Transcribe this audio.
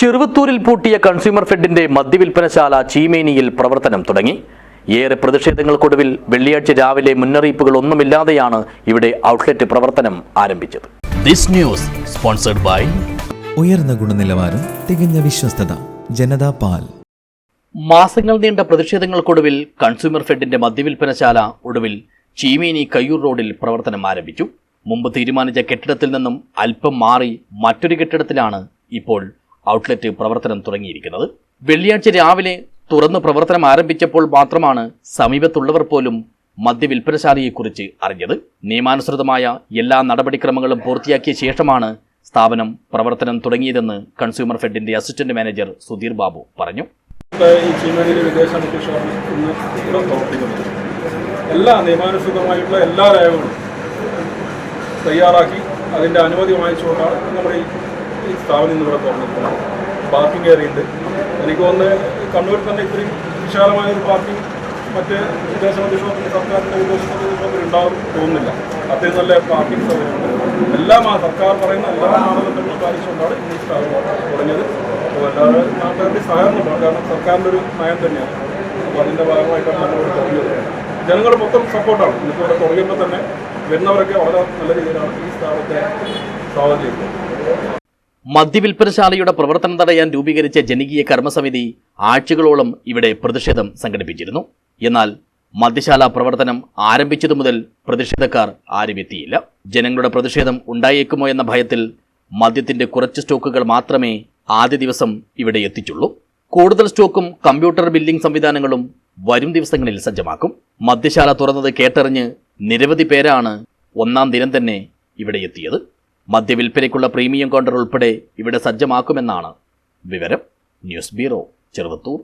ചെറുവത്തൂരിൽ പൂട്ടിയ കൺസ്യൂമർ ഫെഡിന്റെ മദ്യവിൽപ്പനശാല ചീമേനിയിൽ പ്രവർത്തനം തുടങ്ങി. ഏറെ പ്രതിഷേധങ്ങൾക്കൊടുവിൽ വെള്ളിയാഴ്ച രാവിലെ മുന്നറിയിപ്പുകൾ ഒന്നുമില്ലാതെയാണ് ഇവിടെ ഔട്ട്ലെറ്റ് പ്രവർത്തനം ആരംഭിച്ചത്. ദിസ് ന്യൂസ് സ്പോൺസർഡ് ബൈ ഉയർന്ന ഗുണനിലവാരം തികഞ്ഞ വിശ്വസ്തത ജനതാ പാൽ. മാസങ്ങൾ നീണ്ട പ്രതിഷേധങ്ങൾക്കൊടുവിൽ കൺസ്യൂമർ ഫെഡിന്റെ മദ്യവിൽപ്പനശാല ഒടുവിൽ ചീമേനി കയ്യൂർ റോഡിൽ പ്രവർത്തനം ആരംഭിച്ചു. മുമ്പ് തീരുമാനിച്ച കെട്ടിടത്തിൽ നിന്നും അല്പം മാറി മറ്റൊരു കെട്ടിടത്തിലാണ് ഇപ്പോൾ ഔട്ട്ലെറ്റ് പ്രവർത്തനം തുടങ്ങിയിരിക്കുന്നത്. വെള്ളിയാഴ്ച രാവിലെ തുറന്ന് പ്രവർത്തനം ആരംഭിച്ചപ്പോൾ മാത്രമാണ് സമീപത്തുള്ളവർ പോലും മദ്യവിൽപ്പനശാലയെക്കുറിച്ച് അറിഞ്ഞത്. നിയമാനുസൃതമായ എല്ലാ നടപടിക്രമങ്ങളും പൂർത്തിയാക്കിയ ശേഷമാണ് സ്ഥാപനം പ്രവർത്തനം തുടങ്ങിയതെന്ന് കൺസ്യൂമർ ഫെഡിന്റെ അസിസ്റ്റന്റ് മാനേജർ സുധീർ ബാബു പറഞ്ഞു. എല്ലാ നിയമാനുസൃതമായിട്ടുള്ള എല്ലാ രേഖകളും തയ്യാറാക്കി അതിന്റെ അനുമതി വാങ്ങിച്ചുകൊണ്ടാണ് നമ്മുടെ ഈ ഈ സ്ഥാപനം ഇന്ന് ഇവിടെ തുറന്നിട്ടുണ്ട് പാർക്കിംഗ് ഏറിയുണ്ട് എനിക്ക് തോന്നുന്നത് കണ്ണൂരിൽ തന്നെ ഇത്രയും വിശാലമായ ഒരു പാർക്കിംഗ് മറ്റ് വിദേശ ഷോപ്പിൽ സർക്കാരിന്റെ വിദേശ മദ്യ ഉണ്ടാവും തോന്നുന്നില്ല. അത്രയും നല്ല പാർക്കിംഗ് സൗകര്യമുണ്ട്. എല്ലാ സർക്കാർ പറയുന്ന എല്ലാ മാനദണ്ഡങ്ങളും പാലിച്ചുകൊണ്ടാണ് ഈ സ്ഥാപനം തുടങ്ങിയത്. അപ്പോൾ എല്ലാവരും നാട്ടുകാരുടെ സഹകരണം ഉണ്ടാവും കാരണം സർക്കാരിന്റെ ഒരു നയം തന്നെയാണ്. അപ്പോൾ അതിന്റെ ഭാഗമായിട്ടാണ് നമ്മളിവിടെ തുടങ്ങിയത്. ജനങ്ങൾ മൊത്തം സപ്പോർട്ടാണ്. ഇന്നിപ്പോൾ ഇവിടെ തുടങ്ങിയപ്പോൾ തന്നെ വരുന്നവരൊക്കെ വളരെ നല്ല രീതിയിലാണ് ഈ സ്ഥാപനത്തെ സ്വാഗതം ചെയ്യുന്നത്. മദ്യവിൽപ്പനശാലയുടെ പ്രവർത്തനം തടയാൻ രൂപീകരിച്ച ജനകീയ കർമ്മസമിതി ആഴ്ചകളോളം ഇവിടെ പ്രതിഷേധം സംഘടിപ്പിച്ചിരുന്നു. എന്നാൽ മദ്യശാല പ്രവർത്തനം ആരംഭിച്ചതു മുതൽ പ്രതിഷേധക്കാർ ആരും എത്തിയില്ല. ജനങ്ങളുടെ പ്രതിഷേധം ഉണ്ടായേക്കുമോ എന്ന ഭയത്തിൽ മദ്യത്തിന്റെ കുറച്ച് സ്റ്റോക്കുകൾ മാത്രമേ ആദ്യ ദിവസം ഇവിടെ എത്തിച്ചുള്ളൂ. കൂടുതൽ സ്റ്റോക്കും കമ്പ്യൂട്ടർ ബില്ലിംഗ് സംവിധാനങ്ങളും വരും ദിവസങ്ങളിൽ സജ്ജമാക്കും. മദ്യശാല തുറന്നത് കേട്ടറിഞ്ഞ് നിരവധി പേരാണ് ഒന്നാം ദിനം തന്നെ ഇവിടെ എത്തിയത്. മദ്യവിൽപ്പനയ്ക്കുള്ള പ്രീമിയം കൗണ്ടർ ഉൾപ്പെടെ ഇവിടെ സജ്ജമാക്കുമെന്നാണ് വിവരം. News bureau Cheruvathur.